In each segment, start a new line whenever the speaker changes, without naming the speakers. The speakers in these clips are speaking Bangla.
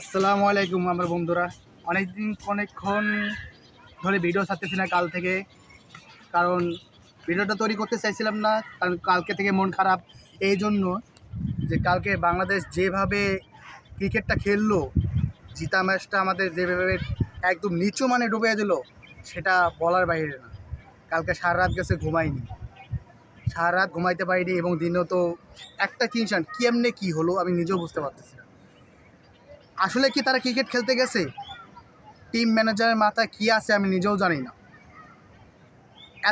আসসালামু আলাইকুম আমার বন্ধুরা। অনেকদিন অনেকক্ষণ ধরে ভিডিও ছাড়তেছি না কাল থেকে। কারণ ভিডিওটা তৈরি করতে চাইছিলাম না, কারণ কালকে থেকে মন খারাপ। এই জন্য যে কালকে বাংলাদেশ যেভাবে ক্রিকেটটা খেললো, জিতা ম্যাচটা আমাদের যেভাবে একদম নিচু মানে ডুবে দিল, সেটা বলার বাইরে না। কালকে সারা রাত গেছে ঘুমাইনি। সারা রাত ঘুমাইতে পারিনি এবং দিনও তো একটা টেনশন কেমনে কী হলো আমি নিজেও বুঝতে পারতেছি না। আসলে কি তারা ক্রিকেট খেলতে গেছে? টিম ম্যানেজারের মাথায় কী আছে আমি নিজেও জানি না।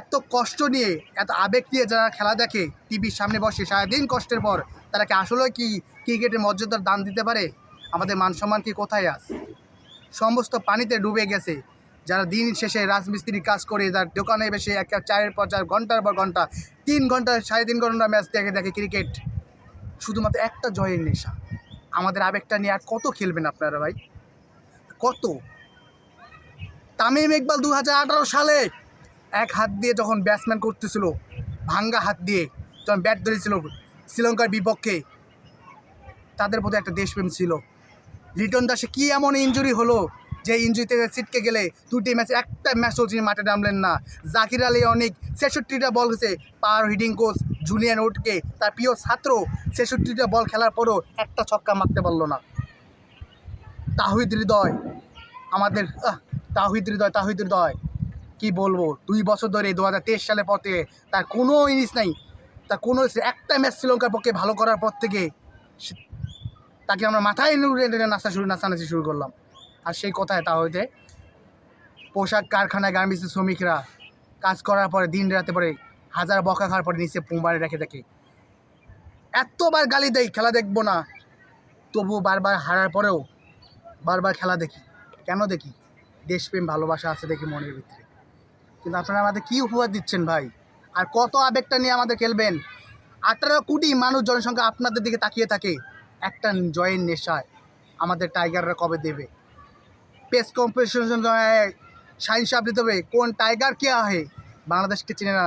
এত কষ্ট নিয়ে, এত আবেগ নিয়ে যারা খেলা দেখে টিভির সামনে বসে, সারাদিন কষ্টের পর তারা কি আসলে কি ক্রিকেটের মর্যাদার দান দিতে পারে? আমাদের মান সম্মান কি কোথায় আস সমস্ত পানিতে ডুবে গেছে। যারা দিন শেষে রাজমিস্ত্রি কাজ করে, যার দোকানে বসে এক এক চারের পর চার, ঘণ্টার পর ঘণ্টা, তিন ঘণ্টা সাড়ে তিন ঘণ্টা ম্যাচ দেখে দেখে ক্রিকেট শুধুমাত্র একটা জয়ের নেশা। আমাদের আবেগটা নিয়ে আর কত খেলবেন আপনারা ভাই? কত? তামিম ইকবাল দু হাজার আঠারো সালে এক হাত দিয়ে যখন ব্যাটসম্যান করতেছিল, ভাঙ্গা হাত দিয়ে যখন ব্যাট ধরেছিল শ্রীলঙ্কার বিপক্ষে, তাদের প্রতি একটা দেশপ্রেম ছিল। লিটন দাসে কী এমন ইঞ্জুরি হলো? যে ইঞ্জুরিতে ছিটকে গেলে দুটি ম্যাচে একটা ম্যাচ তিনি মাঠে নামলেন না। জাকির আলী অনেক ছেষট্টিটা বল হয়েছে পাওয়ার হিডিং কোচ জুলিয়ান ওটকে তার প্রিয় ছাত্র ছেষট্টিটা বল খেলার পরও একটা ছক্কা মারতে পারল না। তাহিদ হৃদয়, আমাদের তাহিদ হৃদয় তাহিদ হৃদয়, কি বলব? দুই বছর ধরে দু হাজার তেইশ পর থেকে তার কোনো ইনিংস নাই। তার কোনো একটা ম্যাচ শ্রীলঙ্কার পক্ষে ভালো করার পর থেকে তাকে আমরা মাথায় নাচা শুরু নাচানাচি শুরু করলাম। আর সেই কথায় তা হইতে পোশাক কারখানায় গার্মেন্টসের শ্রমিকরা কাজ করার পরে, দিন রাতে পরে হাজার বকা খাওয়ার পরে নিচে পুম্বারে রেখে দেখে। এতবার গালি দেয় খেলা দেখব না। তবু বারবার হারার পরেও বারবার খেলা দেখি। কেন দেখি? দেশপ্রেম, ভালোবাসা আছে দেখি মনের ভিতরে। কিন্তু আপনারা আমাদের কী উপহার দিচ্ছেন ভাই? আর কত আবেগটা নিয়ে আমাদের খেলবেন? আঠারো কোটি মানুষ জনসংখ্যা আপনাদের দিকে তাকিয়ে থাকে। একটা জয়ের নেশায়। আমাদের টাইগাররা কবে দেবে? পেস কম্পিটিশন সাইন সাপ দিতে হবে। কোন টাইগার কে আহে? বাংলাদেশকে চিনে না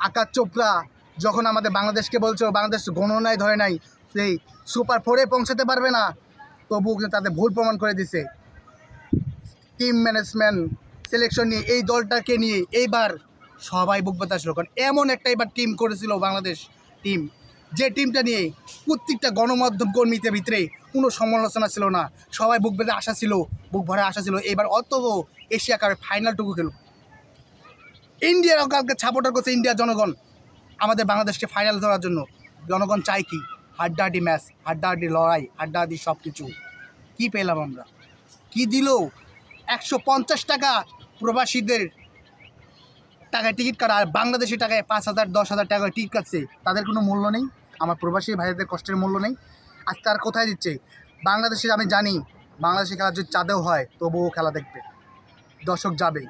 আকাশ চোপড়া, যখন আমাদের বাংলাদেশকে বলছো, বাংলাদেশ গণনায় ধরে নাই, সেই সুপার ফোরে পৌঁছাতে পারবে না। তবু তাদের ভুল প্রমাণ করে দিছে। টিম ম্যানেজমেন্ট সিলেকশন নিয়ে এই দলটাকে নিয়ে এইবার সবাই বুক বাতাস কারণ এমন একটা এবার টিম করেছিল বাংলাদেশ টিম যে টিমটা নিয়ে প্রত্যেকটা গণমাধ্যম কর্মীদের ভিতরে কোনো সমালোচনা ছিল না, সবাই বুক বেঁধে আশা ছিল, বুক ভরে আশা ছিল, এবার অত এশিয়া কাপের ফাইনালটুকু খেলুক। ইন্ডিয়ার কালকে সাপোর্টার করছে ইন্ডিয়ার জনগণ, আমাদের বাংলাদেশকে ফাইনাল ধরার জন্য। জনগণ চাই কি? হাড্ডাহাড্ডি ম্যাচ, হাড্ডাহাড্ডি লড়াই, হাড্ডাহাড্ডি সব কিছু কী পেলাম আমরা? কি দিল? একশো পঞ্চাশ টাকা প্রবাসীদের টাকায় টিকিট কাটা আর বাংলাদেশি টাকায় পাঁচ হাজার, দশ হাজার টাকায় টিকিট কাটছে, তাদের কোনো মূল্য নেই। আমার প্রবাসী ভাইদের কষ্টের মূল্য নেই। আজ তার কোথায় দিচ্ছে? বাংলাদেশের আমি জানি, বাংলাদেশে খেলা যদি চাঁদেও হয়, তবুও খেলা দেখবে। দর্শক যাবে।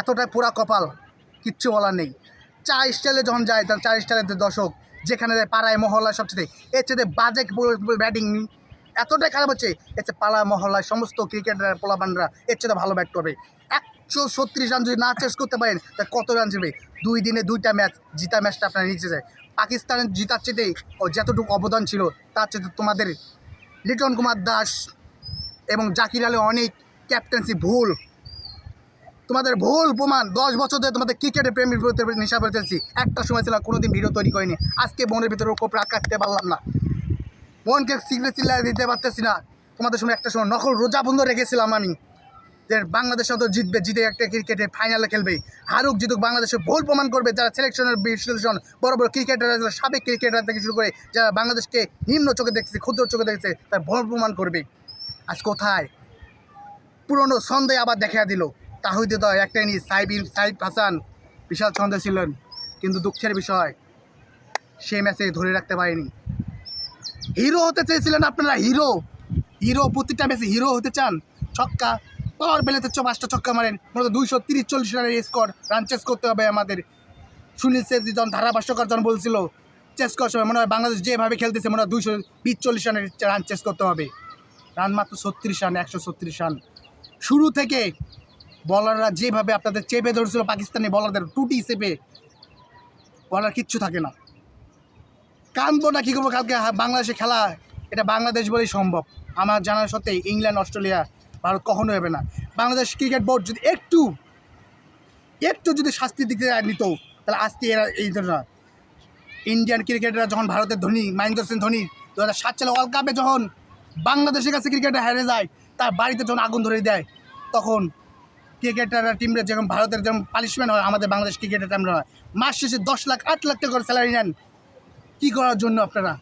এতটাই পুরা কপাল, কিচ্ছু বলার নেই। চার স্টাইলে যখন যায়, তার চার স্টাইলের দর্শক, যেখানে যায় পাড়ায়, মহল্লায় সবচেয়ে এর চেয়ে বাজে ব্যাটিং এতটাই খারাপ হচ্ছে, এর চেয়ে পাড়া মহল্লায়, সমস্ত ক্রিকেটার পোলাবানরা এর চেয়ে ভালো ব্যাট করবে। একশো ছত্রিশ রান যদি না চেস করতে পারেন, তা কত রান যাবে দুই দিনে দুইটা ম্যাচ জিতা ম্যাচটা আপনার নিচে যায়। পাকিস্তানের জিতার চেতে ও যতটুকু অবদান ছিল, তার চেয়ে তোমাদের লিটন কুমার দাস এবং জাকির আলী অনেক ক্যাপ্টেন্সি ভুল। তোমাদের ভুল প্রমাণ, দশ বছর ধরে তোমাদের ক্রিকেটের প্রেমের বিরুদ্ধে নেশা বেরোতেছি একটা সময় ছিল, কোনোদিন ভিডিও তৈরি করিনি। আজকে মনের ভিতরে কোপ রাখতে পারলাম না। মনকে চিল্লায় দিতে পারতেছি না। তোমাদের সময় একটা সময় নকল রোজা বন্ধ রেখেছিলাম আমি। যে বাংলাদেশ তো জিতবে, জিতে একটা ক্রিকেটে ফাইনালে খেলবে। হারুক জিতুক, বাংলাদেশে ভুল প্রমাণ করবে। যারা সিলেকশনের বিশ্লেষণ, বড় বড় ক্রিকেটার সাবেক ক্রিকেটার থেকে শুরু করে, যারা বাংলাদেশকে নিম্ন চোখে দেখছে, ক্ষুদ্র চোখে দেখছে, তার ভুল প্রমাণ করবে। আজ কোথায়? পুরনো ছন্দে আবার দেখা দিল। তাহিদ দয় একটা ইনিংস সাইবিন সাইব হাসান। বিশাল ছন্দে ছিলেন, কিন্তু দুঃখের বিষয় সেই ম্যাচে ধরে রাখতে পারেনি। হিরো হতে চেয়েছিলেন আপনারা হিরো হিরো প্রতিটা ম্যাচে হিরো হতে চান? ছক্কা পাওয়ার বেলেতে চ পাঁচটা ছক্কা মারেন। মূলত দুইশো তিরিশ চল্লিশ রানের স্কোর রান চেস করতে হবে আমাদের। সুনীল সেজি যখন ধারাভাষ্যকর যখন বলছিল চেস করার সময় মনে হয় বাংলাদেশ যেভাবে খেলতেছে, মনে হয় দুইশো বিশ চল্লিশ রানের রান চেস করতে হবে। রান মাত্র ছত্রিশ রান, একশো ছত্রিশ রান। শুরু থেকে বলাররা যেভাবে আপনাদের চেপে ধরছিল, পাকিস্তানি বলারদের টুটি চেপে বলার কিচ্ছু থাকে না। কানবো না, কী করব? কালকে বাংলাদেশে খেলা, এটা বাংলাদেশ বলেই সম্ভব। আমার জানার সত্ত্বে ইংল্যান্ড, অস্ট্রেলিয়া ভারত কখনো হবে না। বাংলাদেশ ক্রিকেট বোর্ড যদি একটু একটু যদি শাস্তি দিতে নিত, তাহলে আজকে এরা এই জন্য ইন্ডিয়ান ক্রিকেটাররা যখন ভারতের ধোনি, মহেন্দ্র সিং ধোনি দু হাজার সাত সালে ওয়ার্ল্ড কাপে যখন বাংলাদেশের কাছে ক্রিকেটে হেরে যায়, তার বাড়িতে যখন আগুন ধরে দেয়, তখন ক্রিকেটাররা, টিমরা যেরকম ভারতের যেমন পানিশমেন্ট হয়, আমাদের বাংলাদেশ ক্রিকেটের টিমরা হয়। মাস শেষে দশ লাখ, আট লাখ টাকা করে স্যালারি নেন। কী করার জন্য আপনারা?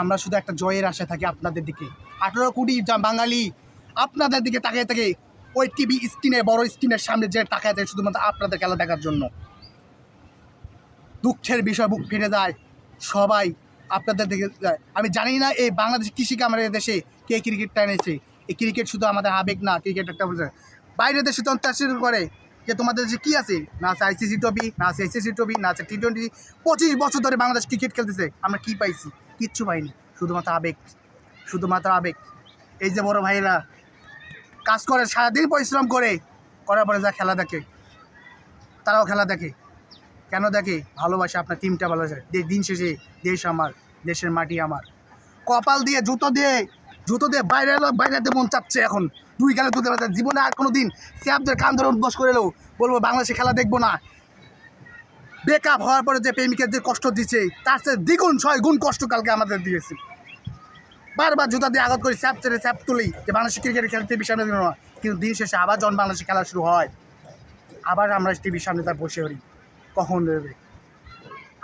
আমরা শুধু একটা জয়ের আশা থাকি আপনাদের দিকে। আঠেরো কোটি বাঙালি আপনাদের দিকে তাকিয়ে থাকে ওই টিভি স্ক্রিনে, বড় স্ক্রিনের সামনে যে তাকায় থাকে শুধুমাত্র আপনাদের খেলা দেখার জন্য। দুঃখের বিষয় বুক ফেটে যায়। সবাই আপনাদের দিকে যায়। আমি জানি না এই বাংলাদেশ কৃষিকে আমাদের দেশে কে ক্রিকেটটা এনেছে এই ক্রিকেট শুধু আমাদের আবেগ না ক্রিকেট একটা বাইরের দেশে তো অত্যাচার করে। যে তোমাদের দেশে কী আছে? না আছে আইসিসি ট্রফি না আছে আইসিসি ট্রফি না আছে টি টোয়েন্টি পঁচিশ বছর ধরে বাংলাদেশ ক্রিকেট খেলতেছে। আমরা কী পাইছি? কিচ্ছু পাইনি। শুধুমাত্র আবেগ। শুধুমাত্র আবেগ। এই যে বড় ভাইয়েরা কাজ করে, সারাদিন পরিশ্রম করে, করার পরে যা খেলা দেখে, তারাও খেলা দেখে। কেন দেখে? ভালোবাসে আপনার টিমটা ভালোবাসে দিন শেষে দেশ আমার, দেশের মাটি আমার। কপাল দিয়ে, জুতো দিয়ে জুতো দিয়ে বাইরে এলো, বাইরে মন চাচ্ছে এখন। দুই খেলা তুলতে পারছে জীবনে আর কোনো দিন স্যাপদের কান ধরে উদ্বোস করে এলো বলব, বাংলাদেশে খেলা দেখব না। বেকআপ হওয়ার পরে যে প্রেমিকের যে কষ্ট দিচ্ছে, তার চেয়ে দ্বিগুণ, ছয় গুণ কষ্ট কালকে আমাদের দিয়েছে। বারবার জুতা দিয়ে আঘাত করি, স্যাপ ছেড়ে স্যাপ তুলি। যে বাংলাদেশ ক্রিকেট খেলতে বিষয় না। কিন্তু দিন শেষে আবার যখন বাংলাদেশে খেলা শুরু হয়, আবার আমরা টিভির সামনে তার বসে হই কখন দেবে?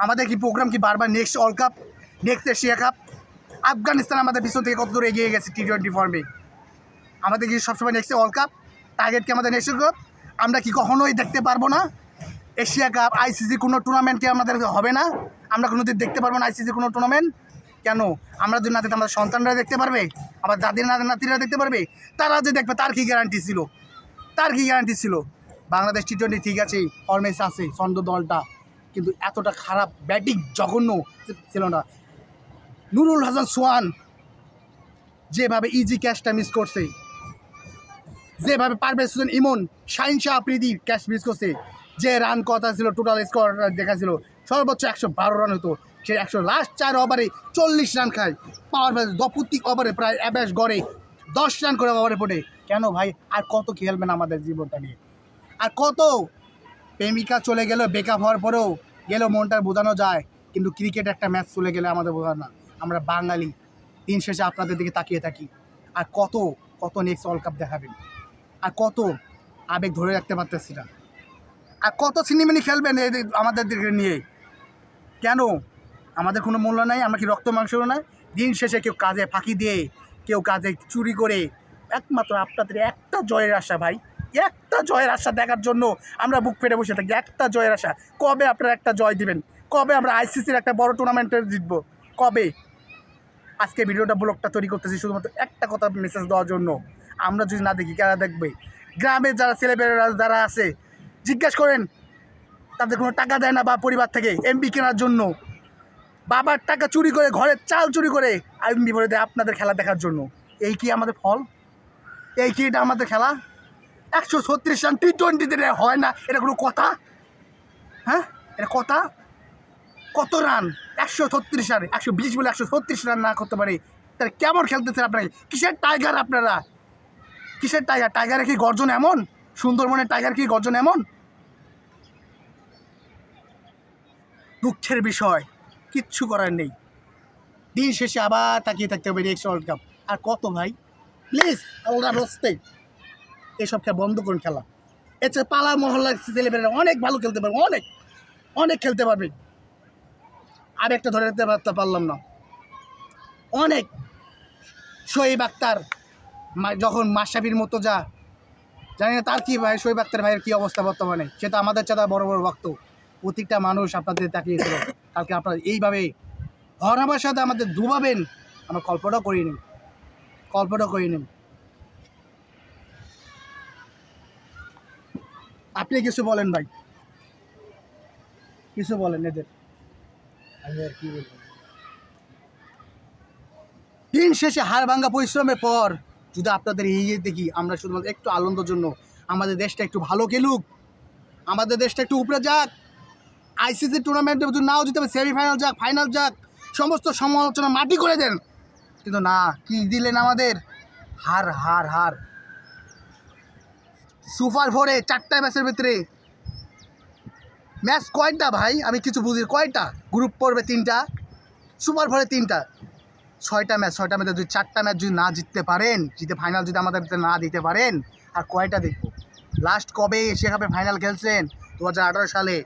আমাদের কি প্রোগ্রাম কি বারবার next world cup next Asia cup Afghanistan আমাদের পিছন থেকে কত দূর এগিয়ে গেছে টি টোয়েন্টি ফর্মে আমাদের কি সবসময় নেক্সট ওয়ার্ল্ড কাপ টার্গেট কি আমাদের নেক্সট কাপ আমরা কি কখনোই দেখতে পারব না? এশিয়া কাপ আইসিসি কোনো টুর্নামেন্ট কি আমাদের হবে না? আমরা কোনো দিন দেখতে পারব না আইসিসি কোনো টুর্নামেন্ট কেন? আমরা যদি না দেখতে আমাদের সন্তানরা দেখতে পারবে আমার দাদির নাতি নাতিরা দেখতে পারবে, তারা যে দেখবে, তার কী গ্যারান্টি ছিল? তার কী গ্যারান্টি ছিল? বাংলাদেশ টি টোয়েন্টি ঠিক আছে ফর্মেস আছে, ছন্দ দলটা, কিন্তু এতটা খারাপ ব্যাটিং জঘন্য ছিল না। নুরুল হাসান সোয়ান যেভাবে ইজি ক্যাশটা মিস করছে, যেভাবে পারভেজ হোসেন ইমন, শাহিন শাহ আফ্রিদির ক্যাচ মিস করছে, যে রান কথা ছিল টোটাল স্কোর দেখা ছিল সর্বোচ্চ একশো বারো রান হতো। সে একশো লাস্ট চার ওভারে চল্লিশ রান খায়। পাওয়ার ব্যাস দপুত্তিক ওভারে প্রায় অ্যাভারেজ গড়ে দশ রান করে ওভারে পড়ে। কেন ভাই? আর কত খেলবেন আমাদের জীবনটা নিয়ে? আর কত? প্রেমিকা চলে গেল বেকআপ হওয়ার পরেও গেলেও মনটা বোঝানো যায়। কিন্তু ক্রিকেট একটা ম্যাচ চলে গেলে আমাদের বোঝানো না। আমরা বাঙালি। দিন শেষে আপনাদের দিকে তাকিয়ে থাকি। আর কত কত নেক্সট ওয়ার্ল্ড কাপ দেখাবেন? আর কত আবেগ ধরে রাখতে পারতেছি না। আর কত সিনেমিনি খেলবেন আমাদের দিকে নিয়ে? কেন? আমাদের কোনো মূল্য নাই, আমরা কি রক্ত মাংস নাই। দিন শেষে কেউ কাজে ফাঁকি দিয়ে, কেউ কাজে চুরি করে, একমাত্র আপনাদের একটা জয়ের আশা ভাই, একটা জয়ের আশা দেখার জন্য আমরা বুক ফেটে বসে থাকি, একটা জয়ের আশা। কবে আপনারা একটা জয় দিবেন? কবে আমরা আইসিসির একটা বড় টুর্নামেন্টে জিতবো? কবে? আজকে ভিডিওটা ব্লগটা তৈরি করতেছি শুধুমাত্র একটা কথা মেসেজ দেওয়ার জন্য। আমরা যদি না দেখি, কারা দেখবে? গ্রামের যারা ছেলেমেয়েরা যারা আছে, জিজ্ঞেস করেন, তাদের কোনো টাকা দেয় না বা পরিবার থেকে এমবি কেনার জন্য। বাবার টাকা চুরি করে, ঘরের চাল চুরি করে ভরে দেয় আপনাদের খেলা দেখার জন্য। এই কি আমাদের ফল? এই কি এটা আমাদের খেলা? একশো ছত্রিশ রান টি টোয়েন্টিতে হয় না, এটা কোনো কথা? হ্যাঁ? এটা কথা? কত রান? একশো ছত্রিশ রান, একশো বিশ বলে একশো ছত্রিশ রান না করতে পারে। তাহলে কেমন খেলতেছেন আপনারা? কিসের টাইগার আপনারা? কিসের টাইগার? টাইগারের কি গর্জন এমন? সুন্দরবনের টাইগার কি গর্জন এমন? দুঃখের বিষয়। কিচ্ছু করার নেই। দিন শেষে আবার তাকিয়ে থাকতে হবে নেক্সট ওয়ার্ল্ড কাপ আর কত ভাই? প্লিজ আল্লাহ রস্তে এসব খেলা বন্ধ করুন খেলা। এছাড়া পালা মহল্লার ছেলেমেয়েরা অনেক ভালো খেলতে পারবে, অনেক অনেক খেলতে পারবে। আর একটা ধরে রাখতে পারতে পারলাম না। অনেক শহীদ আক্তার যখন মাসাবির মতো যা, জানি না তার কী ভাই শহীদ আক্তার ভাইয়ের কী অবস্থা বর্তমানে? সে তো আমাদের চাঁদা বড় বড় ভক্ত। প্রত্যেকটা মানুষ আপনাদের তাকিয়েছিল কালকে আপনারা এইভাবে হরাবার সাথে আমাদের ডুবাবেন আমরা কল্পনাও করিনি কল্পনাও করিনি আপনি কিছু বলেন ভাই। কিছু বলেন এদের।
আমি আর কি বলব?
দিন শেষে হাড় ভাঙ্গা পরিশ্রমের পর যদি আপনাদের এগিয়ে দেখি আমরা শুধুমাত্র একটু আনন্দের জন্য আমাদের দেশটা একটু ভালো খেলুক আমাদের দেশটা একটু উপরে যাক আইসিসি টুর্নামেন্টে যদি নাও জিতে সেমিফাইনাল যাক ফাইনাল যাক, সমস্ত সমালোচনা মাটি করে দেন। কিন্তু না, কি দিলেন আমাদের? হার হার হার। সুপার ফোরে চারটা ম্যাচের ভিতরে। ম্যাচ কয়টা ভাই? আমি কিছু বুঝি, কয়টা? গ্রুপ পড়বে তিনটা সুপার ফোরে তিনটা। ছয়টা ম্যাচ ছয়টা ম্যাচে যদি চারটা ম্যাচ যদি না জিততে পারেন জিতে ফাইনাল যদি আমাদের না দিতে পারেন, আর কয়টা দেখব? লাস্ট কবে এশিয়া কাপে ফাইনাল খেলছেন? দু হাজার আঠারো সালে।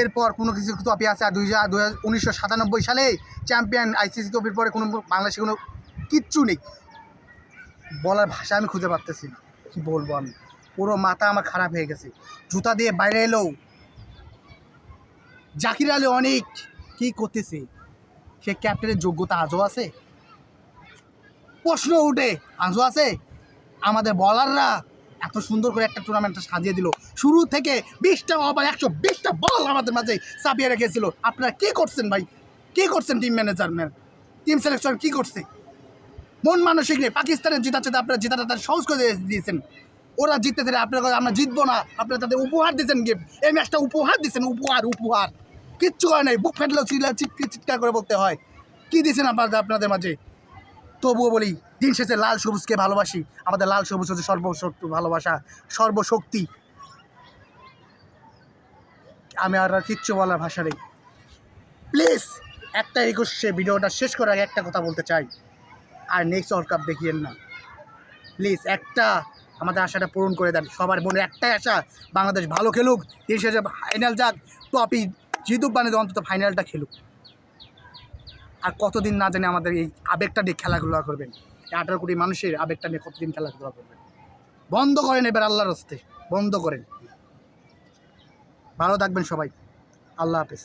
এরপর কোনো কিছু টপি আছে, আর দুই হাজার দু উনিশশো সাতানব্বই সালে চ্যাম্পিয়ন আইসিসি টপির পরে কোনো বাংলাদেশে কোনো কিচ্ছু নেই। বলার ভাষা আমি খুঁজে পারতেছি না। কি বলব আমি? পুরো মাথা আমার খারাপ হয়ে গেছে। জুতা দিয়ে বাইরে এলেও জাকির আলী অনেক কি করতেছে? সে ক্যাপ্টেনের যোগ্যতা আজও আছে? প্রশ্ন উঠে, আজও আছে? আমাদের বলাররা এত সুন্দর করে একটা টুর্নামেন্টটা সাজিয়ে দিল। শুরু থেকে বিশটা ওভার একশো বিশটা বল আমাদের মাঝে চাপিয়ে রেখেছিল। আপনারা কী করছেন ভাই? কী করছেন টিম ম্যানেজারম্যান টিম সিলেকশন কী করছে? মন মানসিক নেই। পাকিস্তানের জিতাচ্ছে আপনারা জেতাটা তাদের সহজ করে দিয়ে- দিয়েছেন। ওরা জিততে চাইলে আপনারা আমরা জিতবো না। আপনারা তাদের উপহার দিয়েছেন গিফট এই ম্যাচটা উপহার দিয়েছেন, উপহার উপহার। কিচ্ছু হয় নাই। বুক ফেটলেও চিল্লা চিৎকার চিৎকার করে বলতে হয়। কী দিয়েছেন আপনাদের আপনাদের মাঝে? তবুও বলি, দিন শেষে লাল সবুজকে ভালোবাসি। আমাদের লাল সবুজ হচ্ছে সর্বশক্তি, ভালোবাসা, সর্বশক্তি। আমি আর কিচ্ছু বলার ভাষা নেই। প্লিজ, একটা একুশে ভিডিওটা শেষ করার আগে একটা কথা বলতে চাই। আর নেক্সট ওয়ার্ল্ড কাপ দেখিয়েন না। প্লিজ, একটা আমাদের আশাটা পূরণ করে দেন। সবার মনে একটাই আশা, বাংলাদেশ ভালো খেলুক, দিন শেষে ফাইনাল যাক টপি জিতুক বানিয়ে অন্তত ফাইনালটা খেলুক। আর কতদিন না জানি আমাদের এই আবেগটা নিয়ে খেলাধুলা করবেন। আঠারো কোটি মানুষের আবেগটা নিয়ে কতদিন খেলাধুলা করবেন? বন্ধ করেন এবার আল্লাহর হস্তে, বন্ধ করেন। ভালো থাকবেন সবাই। আল্লাহ হাফেজ।